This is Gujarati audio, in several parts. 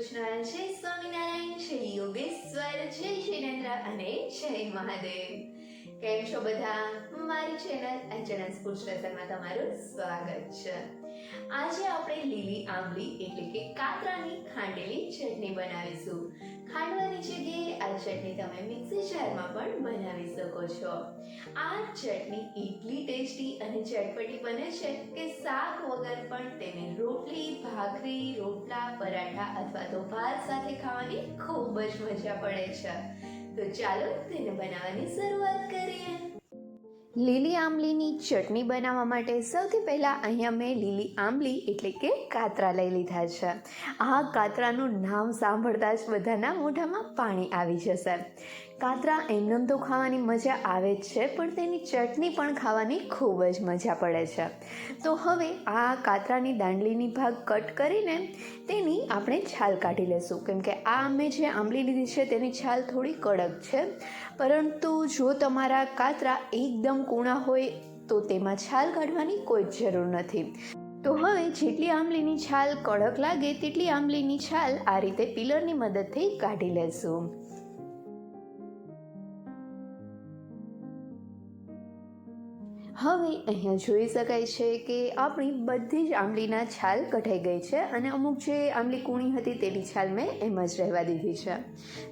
કૃષ્ણ, જય સ્વામિનારાયણ, જય યોગેશ્વર, જય શૈલેન્દ્ર અને જય મહાદેવ. કેમ છો બધા? મારી ચેનલ એચએનએસ સ્ટેશનમાં તમારું સ્વાગત છે. આજે આપણે લીલી આંબલી એટલે કે કાતરાની ખાંડેલી ચટણી બનાવીશું. ખાંડવાની જગ્યાએ આ ચટણી તમે મિક્સી જારમાં પણ બનાવી શકો છો. આ ચટણી એટલી ટેસ્ટી અને ચટપટી બને છે કે શાક વગર પણ તેને રોટલી, ભાખરી, રોટલા, પરાઠા અથવા તો ભાત સાથે ખાવાની ખૂબ જ મજા પડે છે. તો ચાલો તેને બનાવવાની શરૂઆત કરીએ. લીલી આંબલીની ચટણી બનાવવા માટે સૌથી પહેલાં અહીંયા મેં લીલી આંબલી એટલે કે કાતરા લઈ લીધા છે. આ કાતરાનું નામ સાંભળતા જ બધાના મોઢામાં પાણી આવી જશે. કાતરા, એમનેમ તો ખાવાની મજા આવે જ છે, પણ તેની ચટણી પણ ખાવાની ખૂબ જ મજા પડે છે. તો હવે આ કાતરાની દાંડલીની ભાગ કટ કરીને તેની આપણે છાલ કાઢી લેશું. કેમ કે આ અમે જે આંબલી લીધી છે, તેની છાલ થોડી કડક છે. પરંતુ જો તમારા કાતરા એકદમ કૂણા હોય, તો તેમાં છાલ કાઢવાની કોઈ જ જરૂર નથી. તો હવે જેટલી આંબલીની છાલ કડક લાગે, તેટલી આંબલીની છાલ આ રીતે પિલરની મદદથી કાઢી લેશું. હવે અહીંયા જોઈ શકાય છે કે આપણી બધી જ આંબલીના છાલ કઢાઈ ગઈ છે અને અમુક જે આંબલી કૂણી હતી તેની છાલ મેં એમ જ રહેવા દીધી છે.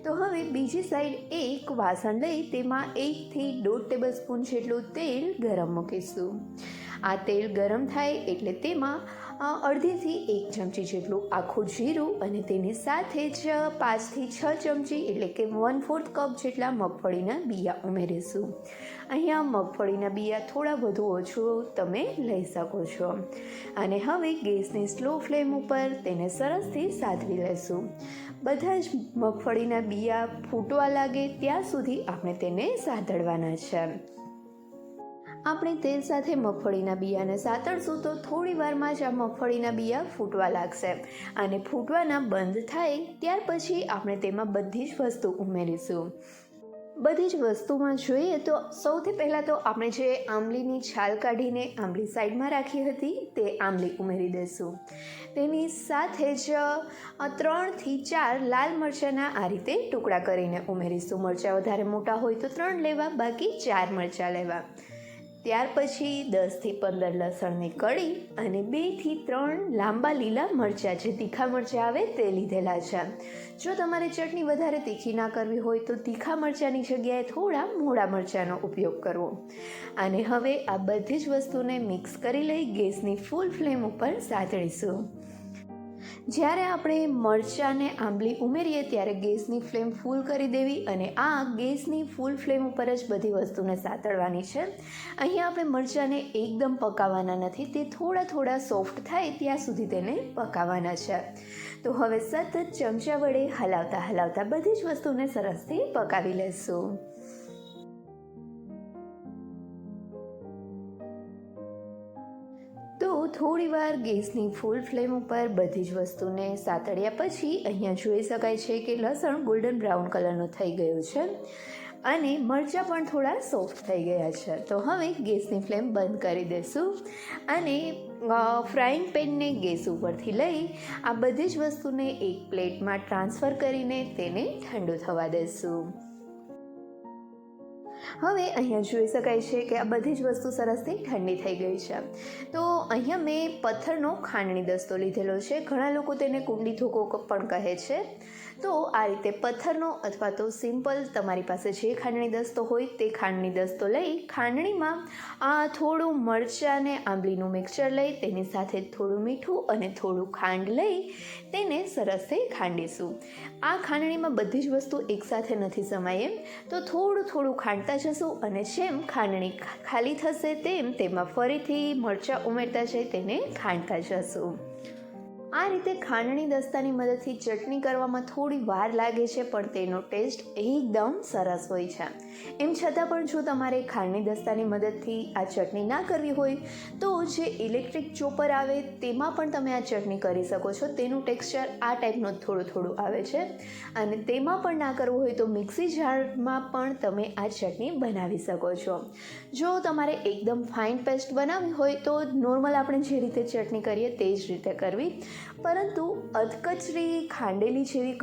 તો હવે બીજી સાઈડ એક વાસણ લઈ તેમાં એકથી દોઢ ટેબલ સ્પૂન જેટલું તેલ ગરમ મૂકીશું. આ તેલ ગરમ થાય એટલે તેમાં અડધીથી એક ચમચી જેટલું આખું જીરું અને તેની સાથે જ પાંચથી છ ચમચી એટલે કે વન ફોર્થ કપ જેટલા મગફળીના બિયા ઉમેરીશું. અહીંયા મગફળીના બિયા થોડા વધુ ઓછું તમે લઈ શકો છો. અને હવે ગેસની સ્લો ફ્લેમ ઉપર તેને સરસથી સાધવી લેશું. બધા જ મગફળીના બિયા ફૂટવા લાગે ત્યાં સુધી આપણે તેને સાધડવાના છે. આપણે તેલ સાથે મગફળીના બિયાને સાતળશું તો થોડી વારમાં જ આ મગફળીના બિયા ફૂટવા લાગશે. અને ફૂટવાના બંધ થાય ત્યાર પછી આપણે તેમાં બધી જ વસ્તુ ઉમેરીશું. બધી જ વસ્તુમાં જોઈએ તો સૌથી પહેલાં તો આપણે જે આંબલીની છાલ કાઢીને આંબલી સાઈડમાં રાખી હતી તે આંબલી ઉમેરી દઈશું. તેની સાથે જ ત્રણથી ચાર લાલ મરચાંના આ રીતે ટુકડા કરીને ઉમેરીશું. મરચાં વધારે મોટા હોય તો ત્રણ લેવા, બાકી ચાર મરચાં લેવા. ત્યાર પછી દસથી પંદર લસણની કળી અને બેથી ત્રણ લાંબા લીલા મરચાં જે તીખા મરચાં આવે તે લીધેલા છે. જો તમારે ચટણી વધારે તીખી ના કરવી હોય તો તીખા મરચાંની જગ્યાએ થોડા મોડા મરચાંનો ઉપયોગ કરવો. અને હવે આ બધી જ વસ્તુને મિક્સ કરી લઈ ગેસની ફૂલ ફ્લેમ ઉપર સાતળીશું જ્યારે આપણે મરચાંને આંબલી ઉમેરીએ ત્યારે ગેસની ફ્લેમ ફૂલ કરી દેવી અને આ ગેસની ફૂલ ફ્લેમ ઉપર જ બધી વસ્તુને સાતળવાની છે. અહીંયા આપણે મરચાંને એકદમ પકાવવાના નથી, તે થોડા થોડા સોફ્ટ થાય ત્યાં સુધી તેને પકાવવાના છે. તો હવે સતત ચમચા વડે હલાવતા હલાવતા બધી જ વસ્તુને સરસથી પકાવી લેશું. થોડીવાર ગેસની ફૂલ ફ્લેમ ઉપર બધી જ વસ્તુને સાતળ્યા પછી અહીંયા જોઈ શકાય છે કે લસણ ગોલ્ડન બ્રાઉન કલરનું થઈ ગયું છે અને મરચાં પણ થોડા સોફ્ટ થઈ ગયા છે. તો હવે ગેસની ફ્લેમ બંધ કરી દઈશું અને ફ્રાઈંગ પેનને ગેસ ઉપરથી લઈ આ બધી જ વસ્તુને એક પ્લેટમાં ટ્રાન્સફર કરીને તેને ઠંડુ થવા દઈશું હવે અહીંયા જોઈ શકાય છે કે આ બધી જ વસ્તુ સરસથી ઠંડી થઈ ગઈ છે. તો અહીંયા મેં પથ્થરનો ખાંડણી દસ્તો લીધેલો છે. ઘણા લોકો તેને કુંડી ધોકો પણ કહે છે. તો આ રીતે પથ્થરનો અથવા તો સિમ્પલ તમારી પાસે જે ખાંડણી દસ્તો હોય તે ખાંડણી દસ્તો લઈ ખાંડણીમાં આ થોડું મરચાં અને આંબલીનું મિક્સચર લઈ તેની સાથે થોડું મીઠું અને થોડું ખાંડ લઈ તેને સરસથી ખાંડીશું. આ ખાંડણીમાં બધી જ વસ્તુ એકસાથે નથી સમાય એમ. તો થોડું થોડું ખાંડતા જશું અને જેમ ખાંડણી ખાલી થશે તેમ તેમાં ફરીથી મરચાં ઉમેરતા જઈ તેને ખાંડતા જશું. આ રીતે ખાંડણી દસ્તાની મદદથી ચટણી કરવામાં થોડી વાર લાગે છે, પણ તેનો ટેસ્ટ એકદમ સરસ હોય છે. એમ છતાં પણ જો તમારે ખાંડણી દસ્તાની મદદથી આ ચટણી ના કરવી હોય, તો જે ઇલેક્ટ્રિક ચોપર આવે તેમાં પણ તમે આ ચટણી કરી શકો છો. તેનું ટેક્સચર આ ટાઈપનું થોડું થોડું આવે છે. અને તેમાં પણ ના કરવું હોય તો મિક્સી જારમાં પણ તમે આ ચટણી બનાવી શકો છો. જો તમારે એકદમ ફાઇન પેસ્ટ બનાવવી હોય તો નોર્મલ આપણે જે રીતે ચટણી કરીએ તે જ રીતે કરવી. પરંતુ અધકચરી ખાંડેલી જેવી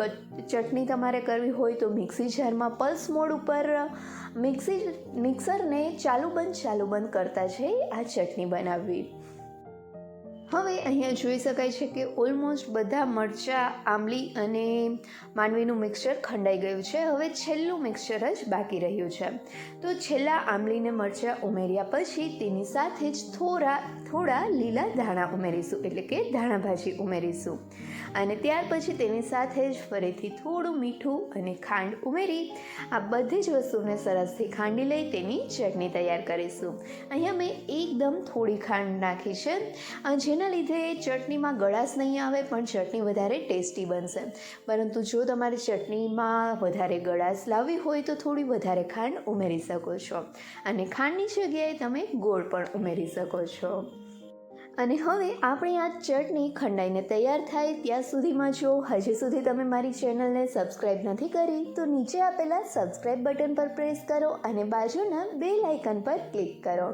ચટણી તમારે કરવી હોય તો મિક્સી જારમાં પલ્સ મોડ ઉપર મિક્સી મિક્સરને ચાલુ બંધ ચાલુ બંધ કરતા જઈ આ ચટણી બનાવવી. હવે અહીંયા જોઈ શકાય છે કે ઓલમોસ્ટ બધા મરચાં, આંબલી અને માંડવીનું મિક્સચર ખંડાઈ ગયું છે. હવે છેલ્લું મિક્સચર જ બાકી રહ્યું છે. તો છેલ્લા આંબલીને મરચાં ઉમેર્યા પછી તેની સાથે જ થોડા થોડા લીલા ધાણા ઉમેરીશું, એટલે કે ધાણા ભાજી ઉમેરીશું. અને ત્યાર પછી તેની સાથે જ ફરીથી થોડું મીઠું અને ખાંડ ઉમેરી આ બધી જ વસ્તુને સરસથી ખાંડી લઈ તેની ચટણી તૈયાર કરીશું. અહીંયા મેં એકદમ થોડી ખાંડ નાખી છે. અને જેના લીધે ચટણીમાં ગળાશ નહીં આવે, પણ ચટણી વધારે ટેસ્ટી બનશે. પરંતુ જો તમારે ચટણીમાં વધારે ગળાશ લાવવી હોય, તો થોડી વધારે ખાંડ ઉમેરી શકો છો. અને ખાંડની જગ્યાએ તમે ગોળ પણ ઉમેરી શકો છો. અને હવે આપણી આ ચટણી ખંડાઈને તૈયાર થાય ત્યાં સુધીમાં જો હજી સુધી તમે મારી ચેનલને સબસ્ક્રાઈબ નથી કરી, તો નીચે આપેલા સબસ્ક્રાઈબ બટન પર પ્રેસ કરો અને બાજુના બે લાઇકન પર ક્લિક કરો,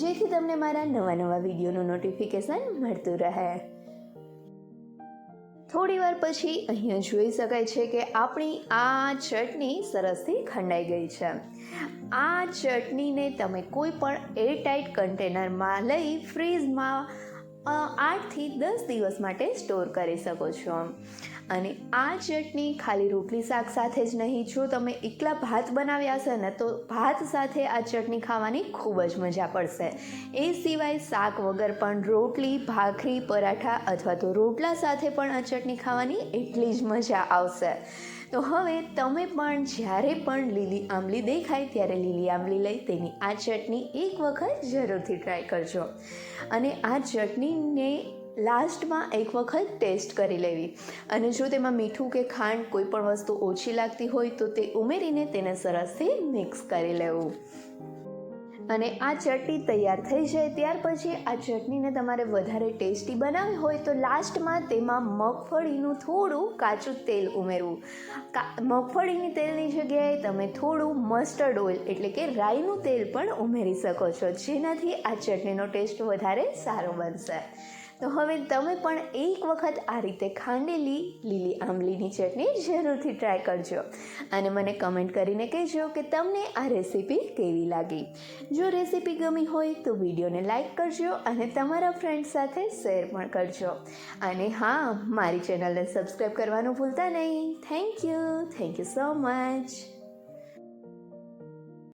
જેથી તમને મારા નવા નવા વિડીયોનું નોટિફિકેશન મળતું રહે. થોડી વાર પછી અહીંયા જોઈ શકાય છે કે આપણી આ ચટણી સરસથી ખંડાઈ ગઈ છે. આ ચટણીને તમે કોઈ પણ એરટાઇટ કન્ટેનરમાં લઈ ફ્રીઝમાં આઠથી દસ દિવસ માટે સ્ટોર કરી શકો છો. અને આ ચટણી ખાલી રોટલી શાક સાથે જ નહીં, જો તમે એકલા ભાત બનાવ્યા હશે ને, તો ભાત સાથે આ ચટણી ખાવાની ખૂબ જ મજા પડશે. એ સિવાય શાક વગર પણ રોટલી, ભાખરી, પરાઠા અથવા તો રોટલા સાથે પણ આ ચટણી ખાવાની એટલી જ મજા આવશે. તો હવે તમે પણ જ્યારે પણ લીલી આંબલી દેખાય ત્યારે લીલી આંબલી લઈ તેની આ ચટણી એક વખત જરૂરથી ટ્રાય કરજો. અને આ ચટણીને લાસ્ટમાં એક વખત ટેસ્ટ કરી લેવી. અને જો તેમાં મીઠું કે ખાંડ કોઈ પણ વસ્તુ ઓછી લાગતી હોય તો તે ઉમેરીને તેને સરસથી મિક્સ કરી લેવું. અને આ ચટણી તૈયાર થઈ જાય ત્યાર પછી આ ચટણીને તમારે વધારે ટેસ્ટી બનાવવી હોય તો લાસ્ટમાં તેમાં મગફળીનું થોડું કાચું તેલ ઉમેરવું. મગફળીની તેલની જગ્યાએ તમે થોડું મસ્ટર્ડ ઓઇલ એટલે કે રાઈનું તેલ પણ ઉમેરી શકો છો. જેનાથી આ ચટણીનો ટેસ્ટ વધારે સારો બનશે. તો હવે તમે પણ એક વખત આ રીતે ખાંડેલી લીલી આંબલીની ચટણી જરૂરથી ટ્રાય કરજો. અને મને કમેન્ટ કરીને કહેજો કે તમને આ રેસીપી કેવી લાગી. જો રેસીપી ગમી હોય તો વિડીયોને લાઇક કરજો અને તમારા ફ્રેન્ડ્સ સાથે શેર પણ કરજો. અને હા, મારી ચેનલને સબસ્ક્રાઈબ કરવાનું ભૂલતા નહીં. Thank you thank you so much